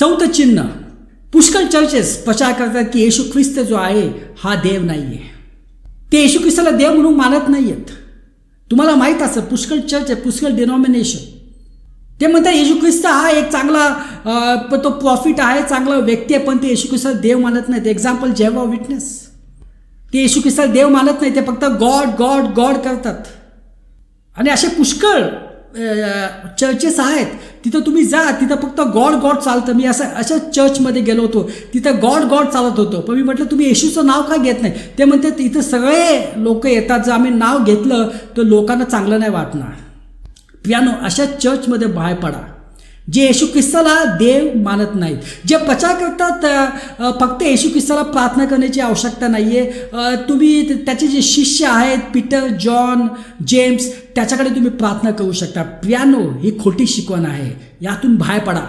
चौथं चिन्ह. पुष्कळ चर्चेस प्रचार करतात की येशू ख्रिस्त जो आहे हा देव नाही आहे ते येशू ख्रिस्ताला देव म्हणून मानत नाही आहेत तुम्हाला माहीत असं पुष्कळ चर्च आहे पुष्कळ डिनॉमिनेशन ते म्हणतात येशू ख्रिस्त हा एक चांगला तो प्रॉफिट आहे चांगला व्यक्ती आहे पण ते येशू ख्रिस्ताला देव मानत नाहीत. एक्झाम्पल जेव्हा विटनेस ते येशू ख्रिस्ताला देव मानत नाही ते फक्त गॉड गॉड गॉड करतात. आणि असे पुष्कळ चर्चेस आहेत. तिथं तुम्ही जा तिथं फक्त गॉड गॉड चालतं. मी असं अशा चर्चमध्ये गेलो होतो. तिथं गॉड गॉड चालत होतो. पण मी म्हटलं तुम्ही येशूचं नाव का घेत नाही? ते म्हणते इथं सगळे लोक येतात. जर आम्ही नाव घेतलं तर लोकांना चांगलं नाही वाटणार. पियानो अशा चर्चमध्ये बाहेर पडा. जे येशू ख्रिस्ताला देव मानत नाहीत. जे प्रचार करतात फक्त येशू ख्रिस्ताला प्रार्थना करण्याची आवश्यकता नाही आहे तुम्ही त्याचे जे शिष्य आहेत पीटर जॉन जेम्स त्याच्याकडे तुम्ही प्रार्थना करू शकता. प्रियानो ही खोटी शिकवण आहे. यातून बाहेर पडा.